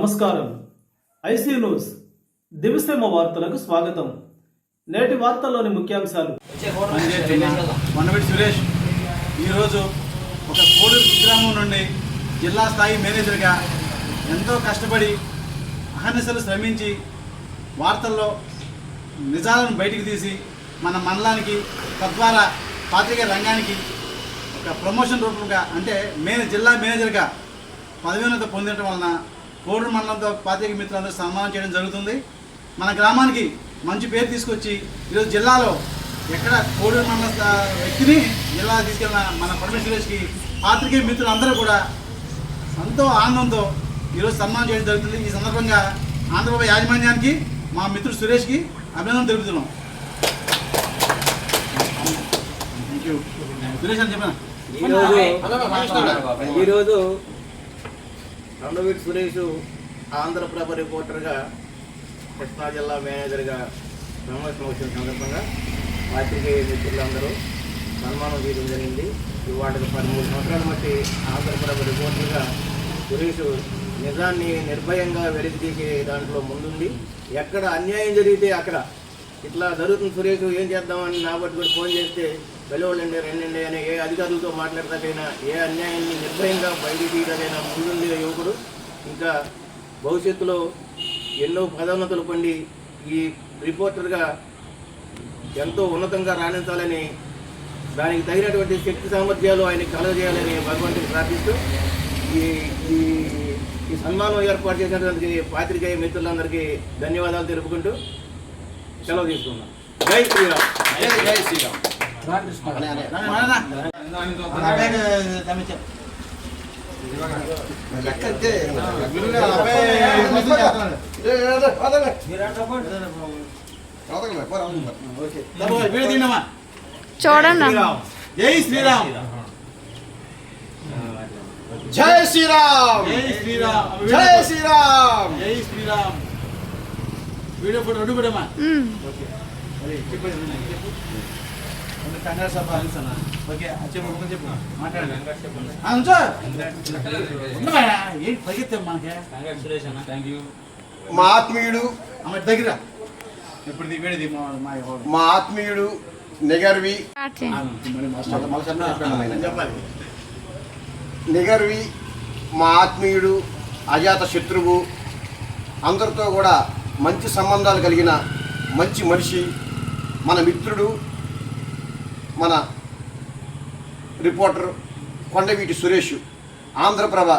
నమస్కారం. IC news. దివిసేమ వార్తలకు స్వాగతం. నేటి వార్తల్లోని ముఖ్యాంశాలు. సురేష్ ఈరోజు ఒక కోడూరు కుగ్రామం నుండి జిల్లా స్థాయి మేనేజర్గా ఎంతో కష్టపడి అహర్నిశలు శ్రమించి వార్తల్లో నిజాలను బయటికి తీసి మన మండలానికి తద్వారా పాత్రికేయ రంగానికి ఒక ప్రమోషన్ రూపంగా అంటే మేనే జిల్లా మేనేజర్గా పదవీనత పొందడం వలన కోడూరు మండలంతో పాత్రిక మిత్రులందరూ సన్మానం చేయడం జరుగుతుంది. మన గ్రామానికి మంచి పేరు తీసుకొచ్చి ఈరోజు జిల్లాలో ఎక్కడ కోడూరు మండల వ్యక్తిని జిల్లా తీసుకెళ్ళిన మన పరమేశ్వరేష్కి పాత్రికేయ మిత్రులు అందరూ కూడా ఎంతో ఆనందంతో ఈరోజు సన్మానం చేయడం జరుగుతుంది. ఈ సందర్భంగా ఆంధ్రప్రదేశ్ యాజమాన్యానికి మా మిత్రుడు సురేష్కి అభినందన తెలుపుతున్నాం. థ్యాంక్ యూ సురేష్ అని చెప్పిన? ఈరోజు ఈరోజు సురేష్ ఆంధ్రప్రభ రిపోర్టర్గా కృష్ణా జిల్లా మేనేజర్గా ప్రమోషన్ వచ్చిన సందర్భంగా పాత్రికేయ మిత్రులందరూ సన్మానం చేయడం జరిగింది. వాటికి పదమూడు సంవత్సరాల బట్టి ఆంధ్రప్రభ రిపోర్టర్గా సురేష్ నిజాన్ని నిర్భయంగా వెలికి తీసే దాంట్లో ముందుంది ఎక్కడ అన్యాయం జరిగితే అక్కడ. ఇట్లా జరుగుతుంది సురేష్ ఏం చేద్దామని నా బట్టి కూడా ఫోన్ చేస్తే వెళ్ళవాళ్ళండి రెండండి అని ఏ అధికారులతో మాట్లాడతాకైనా ఏ అన్యాయాన్ని నిర్భయంగా బయట తీయడాకైనా ముందుండే యువకుడు. ఇంకా భవిష్యత్తులో ఎన్నో పదోన్నతులు పొంది ఈ రిపోర్టర్గా ఎంతో ఉన్నతంగా రాణించాలని దానికి తగినటువంటి శక్తి సామర్థ్యాలు ఆయనకి కలగజేయాలని భగవంతుని ప్రార్థిస్తూ ఈ ఈ ఈ సన్మానం ఏర్పాటు చేసినటువంటి పాత్రికేయ మిత్రులందరికీ ధన్యవాదాలు తెలుపుకుంటూ సెలవు తీసుకున్నాం జై శ్రీరామ్. జై శ్రీరామ్. చూడండి. జై శ్రీరామ్. జై శ్రీరామ్. జై శ్రీరామ్. జై శ్రీరామ్. జై శ్రీరామ్. వీడియో ఫోటో రెండు కూడా మ్మ్. కంగారు సభ అనిసనా ఓకే చెప్పు ఒక చెప్పు మాట్లాడండి ఆ, ఉంచో ఉండమా ఏంటి పరిగెత్తాం మనకి థ్యాంక్ యూ మా ఆత్మీయుడు ఆమె దగ్గర ఇప్పుడు వీడిది మా ఆత్మీయుడు నిగర్వి నిగర్వి మా ఆత్మీయుడు అజాత శత్రువు అందరితో కూడా మంచి సంబంధాలు కలిగిన మంచి మనిషి మన మిత్రుడు మన రిపోర్టర్ కొండవీటి సురేష్ ఆంధ్రప్రభ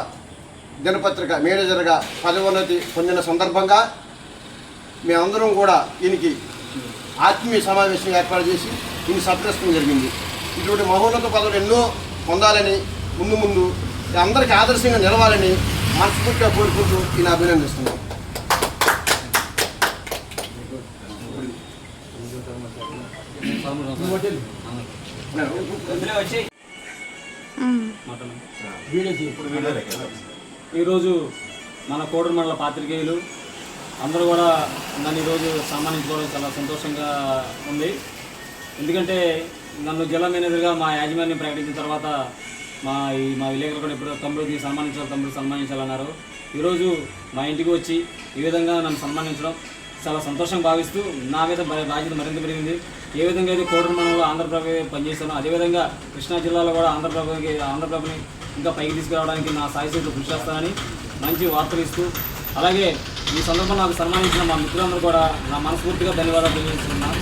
దినపత్రిక మేనేజర్గా పదోన్నతి పొందిన సందర్భంగా మేమందరం కూడా ఈయనకి ఆత్మీయ సమావేశం ఏర్పాటు చేసి ఈయన సత్కరించడం జరిగింది. ఇటువంటి మహోన్నత పదవులు ఎన్నో పొందాలని ముందు ముందు అందరికీ ఆదర్శంగా నిలవాలని మనస్ఫూర్తిగా కోరుకుంటూ ఈయన అభినందిస్తున్నాం. మ్మ్. ఈరోజు మన కోడూరు మండల పాత్రికేయులు అందరూ కూడా నన్ను ఈరోజు సన్మానించుకోవడం చాలా సంతోషంగా ఉంది. ఎందుకంటే నన్ను జిల్లా మేనేజర్గా మా యాజమాన్యం ప్రకటించిన తర్వాత మా ఈ మా విలేకరులు కూడా ఇప్పుడు తమ్ముడిని సన్మానించాలి తమ్ముడు సన్మానించాలన్నారు. ఈరోజు మా ఇంటికి వచ్చి ఈ విధంగా నన్ను సన్మానించడం చాలా సంతోషంగా భావిస్తూ నా మీద బాధ్యత మరింత పెరిగింది. ఏ విధంగా అయితే కోడూరు మండలంలో పనిచేశానో పనిచేస్తానో అదేవిధంగా కృష్ణా జిల్లాలో కూడా ఆంధ్రప్రభకి ఆంధ్రప్రభని ఇంకా పైకి తీసుకురావడానికి నా సాయశక్తులు కృషి చేస్తానని మంచి వార్తలు ఇస్తూ అలాగే ఈ సందర్భంలో నాకు సన్మానించిన మా మిత్రులందరూ కూడా నా మనస్ఫూర్తిగా ధన్యవాదాలు తెలియజేస్తున్నాను.